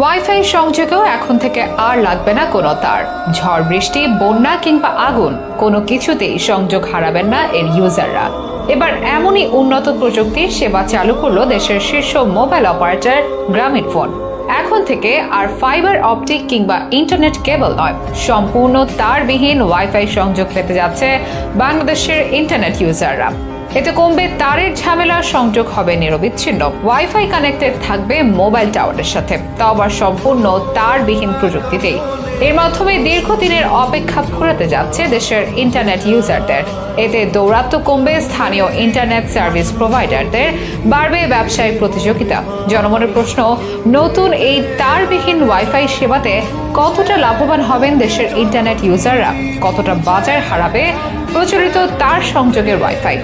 Wifi সংযোগেও এখন থেকে আর লাগবে না কোনো তার। ঝড়, বৃষ্টি, বন্যা কিংবা আগুন, কোনো কিছুতেই সংযোগ হারাবেন না এর ইউজাররা এবার এমনই উন্নত প্রযুক্তির সেবা চালু করল দেশের শীর্ষ মোবাইল অপারেটর গ্রামীণ ফোন। এখন থেকে আর ফাইবার অপটিক কিংবা ইন্টারনেট কেবল নয়, সম্পূর্ণ তারবিহীন ওয়াইফাই সংযোগ পেতে যাচ্ছে বাংলাদেশের ইন্টারনেট ইউজাররা এতে কমবে তারের ঝামেলা, সংযোগ হবে নিরবিচ্ছিন্ন ওয়াইফাই কানেক্টেড থাকবে মোবাইল টাওয়ারের সাথে। তাও আবার সম্পূর্ণ তারবিহীন প্রযুক্তিতেই। এর মাধ্যমে দীর্ঘদিনের অপেক্ষা ফুরাতে যাচ্ছে দেশের ইন্টারনেট ইউজারদের এতে দৌরাত্ম কমবে স্থানীয় ইন্টারনেট সার্ভিস প্রোভাইডারদের বাড়বে ব্যবসায়িক প্রতিযোগিতা। জনমনের প্রশ্ন, নতুন এই তারবিহীন ওয়াইফাই সেবাতে কতটা লাভবান হবেন দেশের ইন্টারনেট ইউজাররা কতটা বাজার হারাবে প্রচলিত তার সংযোগের ওয়াইফাই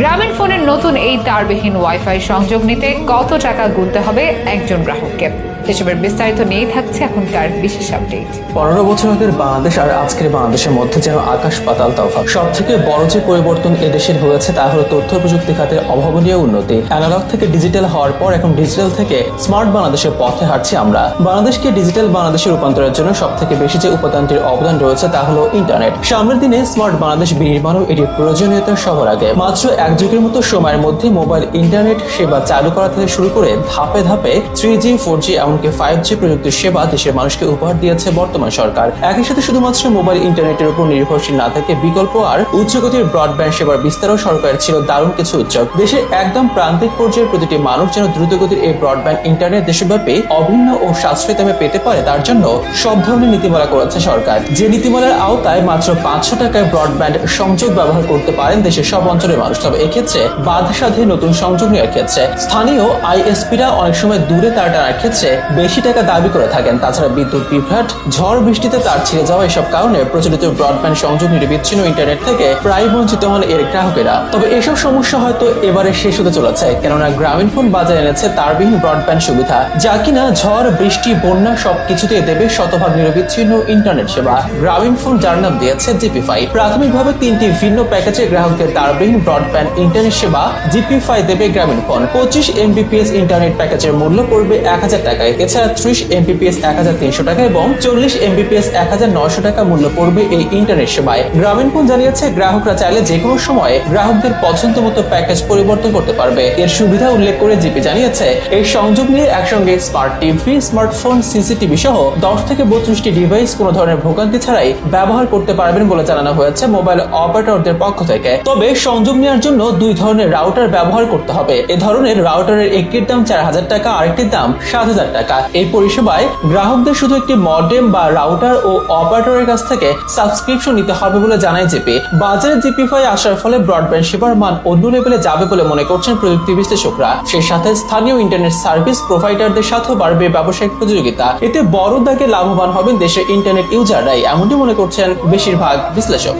গ্রামীণ ফোনের নতুন এই তারবিহীন ওয়াইফাই সংযোগ নিতে কত টাকা গুনতে হবে একজন গ্রাহককে? এসবের বিস্তারিত নিয়েই থাকছে এখনকার বিশেষ আপডেট। পনেরো বছর আগের বাংলাদেশ আর আজকের বাংলাদেশের মধ্যে যেন আকাশ পাতাল তফাৎ। সব থেকে বড় যে পরিবর্তন এদেশের হয়েছে তা হলো তথ্য প্রযুক্তি খাতের অভাবনীয় উন্নতি। অ্যানালগ থেকে ডিজিটাল হওয়ার পর এখন ডিজিটাল থেকে স্মার্ট বাংলাদেশের পথে হাঁটছি আমরা। বাংলাদেশকে ডিজিটাল বাংলাদেশে রূপান্তরের জন্য সব থেকে বেশি যে উপাদানটির অবদান রয়েছে তা হলো ইন্টারনেট সামনের দিনে স্মার্ট বাংলাদেশ বিনির্মাণও এটির প্রয়োজনীয়তা সবার আগে। মাত্র এক যুগের মতো সময়ের মধ্যে মোবাইল ইন্টারনেট সেবা চালু করা থেকে শুরু করে ধাপে ধাপে থ্রি জি ফোর জি এমনকি ফাইভ জি প্রযুক্তির সেবা দেশের মানুষকে উপহার দিয়েছে বর্তমান সরকার। একই সাথে শুধুমাত্র মোবাইল ইন্টারনেটের উপর নির্ভরশীল না থেকে, বিকল্প আর উচ্চগতির ব্রডব্যান্ড সেবার বিস্তারও সরকারের ছিল দারুণ কিছু উদ্যোগ। দেশের একদম প্রান্তিক পর্যায়ের প্রতিটি মানুষ যেন দ্রুতগতির এই ব্রডব্যান্ড ইন্টারনেট দেশব্যাপী, অভিন্ন ও সাশ্রয়ী দামে পেতে পারে, তার জন্য সব ধরনের নীতিমালা করেছে সরকার। যে নীতিমালার আওতায় মাত্র পাঁচশো টাকায় ব্রডব্যান্ড সংযোগ ব্যবহার করতে পারেন দেশের সব অঞ্চলের মানুষ। তবে এক্ষেত্রে বাধা সাধে নতুন সংযোগ নেওয়ার ক্ষেত্রে। স্থানীয় আইএসপিরা অনেক সময় দূরে তার টানার ক্ষেত্রে বেশি টাকা দাবি করে থাকেন। তাছাড়া বিদ্যুৎ বিভ্রাট, ঝড় বৃষ্টিতে তার ছিঁড়ে যাওয়া এসব কারণে প্রচলিত ব্রডব্যান্ড সংযোগ নিরবিচ্ছিন্ন ইন্টারনেট থেকে প্রায় বঞ্চিত হন এর গ্রাহকেরা। তবে এসব সমস্যা হয়তো এবারে শেষ হতে চলেছে, কেননা গ্রামীণ ফোন বাজারে এনেছে তারবিহীন ব্রডব্যান্ড সুবিধা, যা কিনা ঝড়, বৃষ্টি, বন্যা সবকিছুতে দেবে শতভাগ নিরবিচ্ছিন্ন ইন্টারনেট সেবা। গ্রামীণ ফোন যার নাম দিয়েছে জিপিফাই প্রাথমিকভাবে তিনটি ভিন্ন প্যাকেজে গ্রাহকদের তারবিহীন ব্রডব্যান্ড ইন্টারনেট সেবা জিপিফাই দেবে গ্রামীণ ফোন। পঁচিশ এমবিপিএস ইন্টারনেট প্যাকেজের মূল্য পড়বে এক হাজার টাকায় এছাড়া ত্রিশ এমবিপিএস এক হাজার তিনশো টাকা এবং চল্লিশ এমবিপিএস এক হাজার নয়শো টাকা মূল্য পড়বে এই ইন্টারনেট সেবায়। গ্রামীণ ফোন জানিয়েছে, গ্রাহকরা চাইলে যে কোনো সময় গ্রাহকদের পছন্দ মতো প্যাকেজ পরিবর্তন করতে পারবে। এর সুবিধা উল্লেখ করে জিপি জানিয়েছে, এই সংযোগ নিয়ে একসঙ্গে স্মার্ট টিভি স্মার্টফোন সিসিটিভি সহ দশ থেকে বত্রিশটি ডিভাইস কোনো ধরনের ভোগান্তি ছাড়াই ব্যবহার করতে পারবেন বলে জানানো হয়েছে মোবাইল অপারেটরদের পক্ষ থেকে। তবে সংযোগ নেওয়ার জন্য দুই ধরনের রাউটার ব্যবহার করতে হবে। এ ধরনের রাউটারের একটির দাম চার হাজার টাকা, আরেকটির দাম সাত হাজার টাকা। এই পরিষেবায় গ্রাহকদের শুধু একটি মডেম বা রাউটার ও অপারেটরের কাছ থেকে সাবস্ক্রিপশন নিতে হবে বলে জানায় জিপি। বাজারে জিপিফাই আসার ফলে ব্রডব্যান্ড সেবার মান অন্য লেভেলে যাবে বলে মনে করছেন প্রযুক্তি বিশ্লেষকরা। সেই সাথে স্থানীয় ইন্টারনেট সার্ভিস প্রোভাইডারদের সাথেও বাড়বে ব্যবসায়িক প্রতিযোগিতা। এতে বড় দাগে লাভবান হবেন দেশের ইন্টারনেট ইউজাররাই এমনটি মনে করছেন বেশিরভাগ বিশ্লেষক।